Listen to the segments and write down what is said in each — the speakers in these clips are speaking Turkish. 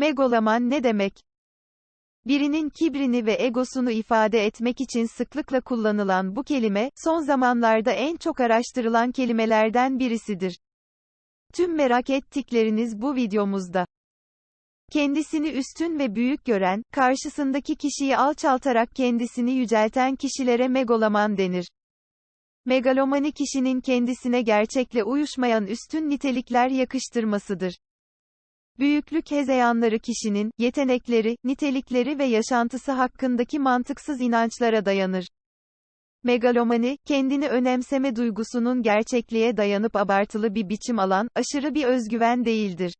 Megaloman ne demek? Birinin kibrini ve egosunu ifade etmek için sıklıkla kullanılan bu kelime, son zamanlarda en çok araştırılan kelimelerden birisidir. Tüm merak ettikleriniz bu videomuzda. Kendisini üstün ve büyük gören, karşısındaki kişiyi alçaltarak kendisini yücelten kişilere megaloman denir. Megalomani kişinin kendisine gerçekle uyuşmayan üstün nitelikler yakıştırmasıdır. Büyüklük hezeyanları kişinin, yetenekleri, nitelikleri ve yaşantısı hakkındaki mantıksız inançlara dayanır. Megalomani, kendini önemseme duygusunun gerçekliğe dayanıp abartılı bir biçim alan, aşırı bir özgüven değildir.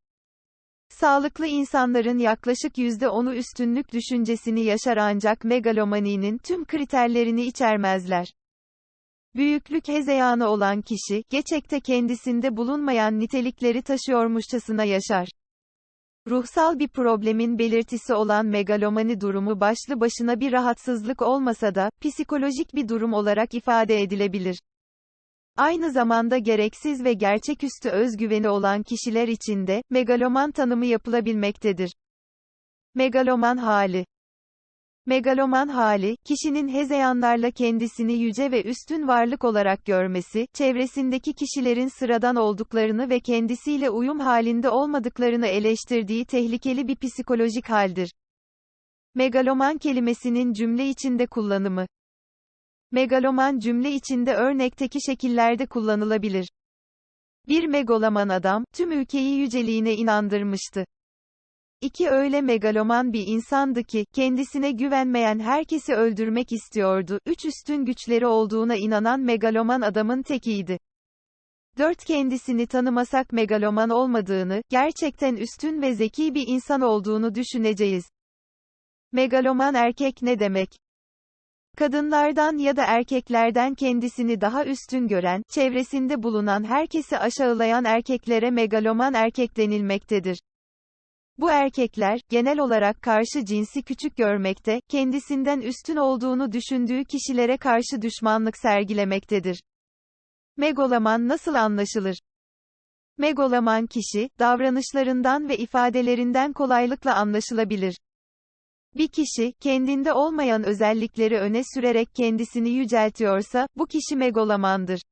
Sağlıklı insanların yaklaşık %10'u üstünlük düşüncesini yaşar ancak megalomaninin tüm kriterlerini içermezler. Büyüklük hezeyanı olan kişi, gerçekte kendisinde bulunmayan nitelikleri taşıyormuşçasına yaşar. Ruhsal bir problemin belirtisi olan megalomani durumu başlı başına bir rahatsızlık olmasa da, psikolojik bir durum olarak ifade edilebilir. Aynı zamanda gereksiz ve gerçeküstü özgüveni olan kişiler için de, megaloman tanımı yapılabilmektedir. Megaloman hali Megaloman hali, kişinin hezeyanlarla kendisini yüce ve üstün varlık olarak görmesi, çevresindeki kişilerin sıradan olduklarını ve kendisiyle uyum halinde olmadıklarını eleştirdiği tehlikeli bir psikolojik haldir. Megaloman kelimesinin cümle içinde kullanımı. Megaloman cümle içinde örnekteki şekillerde kullanılabilir. Bir megaloman adam, tüm ülkeyi yüceliğine inandırmıştı. İki öyle megaloman bir insandı ki, kendisine güvenmeyen herkesi öldürmek istiyordu, üç üstün güçleri olduğuna inanan megaloman adamın tekiydi. Dört kendisini tanımasak megaloman olmadığını, gerçekten üstün ve zeki bir insan olduğunu düşüneceğiz. Megaloman erkek ne demek? Kadınlardan ya da erkeklerden kendisini daha üstün gören, çevresinde bulunan herkesi aşağılayan erkeklere megaloman erkek denilmektedir. Bu erkekler, genel olarak karşı cinsi küçük görmekte, kendisinden üstün olduğunu düşündüğü kişilere karşı düşmanlık sergilemektedir. Megaloman nasıl anlaşılır? Megaloman kişi, davranışlarından ve ifadelerinden kolaylıkla anlaşılabilir. Bir kişi, kendinde olmayan özellikleri öne sürerek kendisini yüceltiyorsa, bu kişi megalomandır.